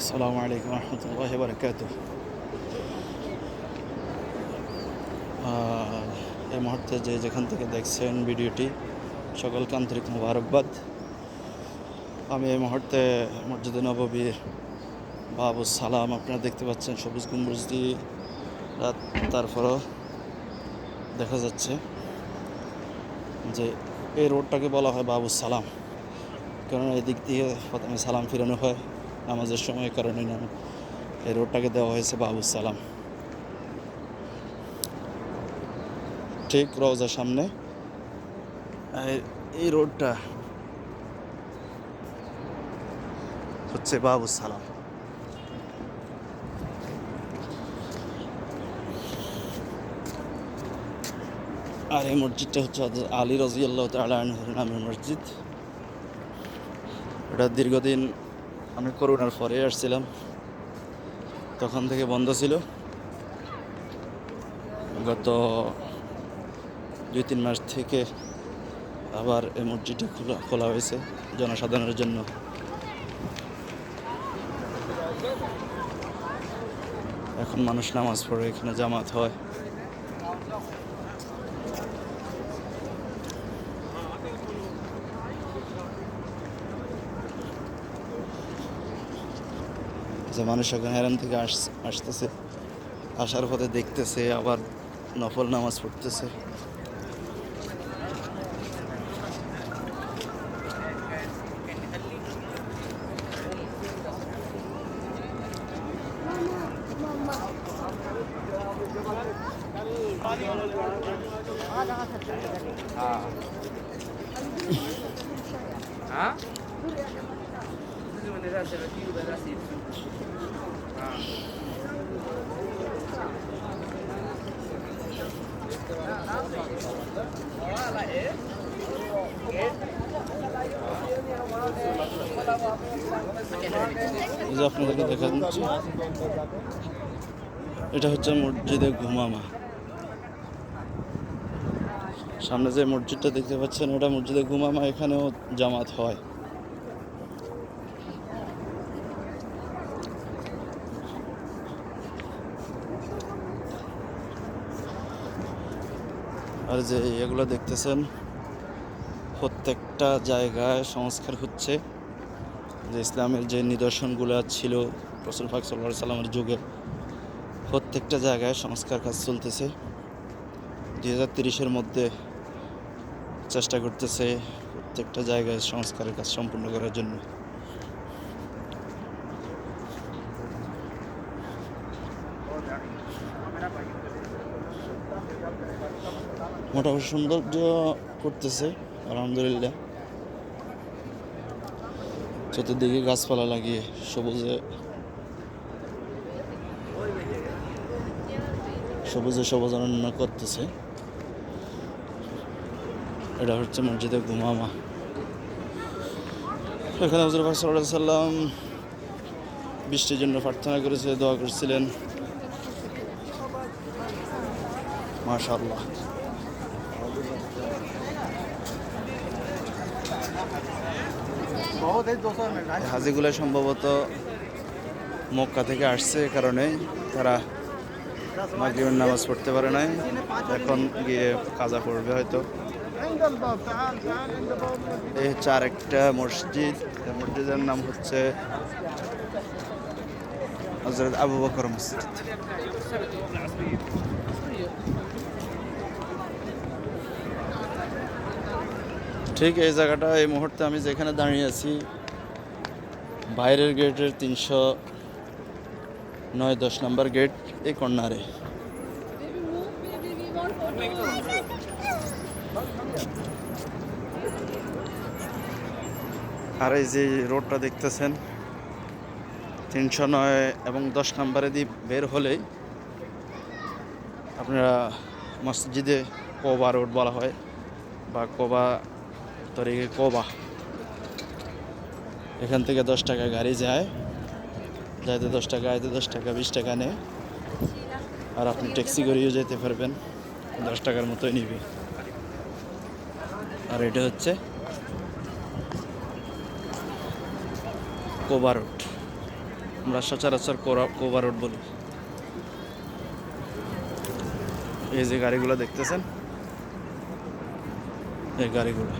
আসসালামু আলাইকুম রহমতুল্লাহ বারকাত এই মুহূর্তে যে যেখান থেকে দেখছেন ভিডিওটি, সকলকে আন্তরিক মুবারকবাদ। আমি এই মুহূর্তে মসজিদে নববীর বাবু সালাম, আপনারা দেখতে পাচ্ছেন সবুজ গম্বুজ দিয়ে রাত তারপরও দেখা যাচ্ছে যে এই রোডটাকে বলা হয় বাবু সালাম। কারণ এদিক দিয়ে প্রথমে সালাম ফিরানো হয়। নামাজের সময় কারণে নাম। এই রোডটাকে দেওয়া হয়েছে বাবু সালাম। ঠিক রওজার সামনে। এই- রোডটা হচ্ছে বাবু সালাম। আর এই মসজিদটা হচ্ছে আলী রাজিয়াল্লাহ আনহুর নামের মসজিদ। এটা দীর্ঘদিন আমি করোনার পরে আসছিলাম। তখন থেকে বন্ধ ছিল। গত দুই তিন মাস থেকে আবার এই মসজিদটি খোলা খোলা হয়েছে জনসাধারণের জন্য। এখন মানুষ নামাজ পড়ে, এখানে জামাত হয়। যে মানুষ এখন হেরান থেকে আস, আসতেছে। আসার পথে দেখতেছে, আবার নফল নামাজ পড়তেছে। हाँ আপনাদেরকে দেখা এটা হচ্ছে মসজিদে ঘুমামা সামনে যে মসজিদটা দেখতে পাচ্ছেন, ওটা মসজিদে ঘুমামা এখানেও জামাত হয়। আর যে এগুলো দেখতেছেন, প্রত্যেকটা জায়গায় সংস্কার হচ্ছে। যে ইসলামের যে নিদর্শনগুলো ছিল, রসুল ফাক সাল্লাহ সাল্লামের যুগে, প্রত্যেকটা জায়গায় সংস্কার কাজ চলতেছে। দুই হাজার তিরিশের মধ্যে চেষ্টা করতেছে প্রত্যেকটা জায়গায় সংস্কারের কাজ সম্পূর্ণ করার জন্য। মোটামুটি সৌন্দর্য করতেছে, আলহামদুলিল্লাহ। চতুর্দিকে গাছপালা লাগিয়ে সবুজে সবুজে সবুজ সবুজানন্য করতেছে। এটা হচ্ছে মসজিদে ঘুমামা। এখানে হজর পাক সাল্লাহ সাল্লাম বৃষ্টির জন্য প্রার্থনা করেছে, দোয়া করছিলেন। মাশাআল্লাহ। এই হাজিগুলো সম্ভবত মক্কা থেকে আসছে কারণে তারা মাগরিবের নামাজ পড়তে পারে নাই। এখন গিয়ে কাজা পড়বে হয়তো। এই হচ্ছে আরেকটা মসজিদ। মসজিদের নাম হচ্ছে হজরত আবু বকর মসজিদ। ঠিক এই জায়গাটা, এই মুহূর্তে আমি যেখানে দাঁড়িয়ে আছি, বাইরের গেটের তিনশো নয় দশ নম্বর গেট এই কর্নারে. আর এই যে রোডটা দেখতেছেন, তিনশো নয় এবং দশ নম্বরে দিয়ে বের হলেই আপনারা মসজিদে কোবা রোড বলা হয়, বা কোবা তরিকে কোবা। এখান থেকে দশ টাকা গাড়ি যায়। যাইতে দশ টাকা, আইতে দশ টাকা, বিশ টাকা নেয়। আর আপনি ট্যাক্সি করেও যেতে পারবেন। দশ টাকার মতোই নিবে। আর এটা হচ্ছে কোবা রোড। আমরা সচরাচর কোবা রোড বলি। এই যে গাড়িগুলো দেখতেছেন? এই গাড়িগুলো।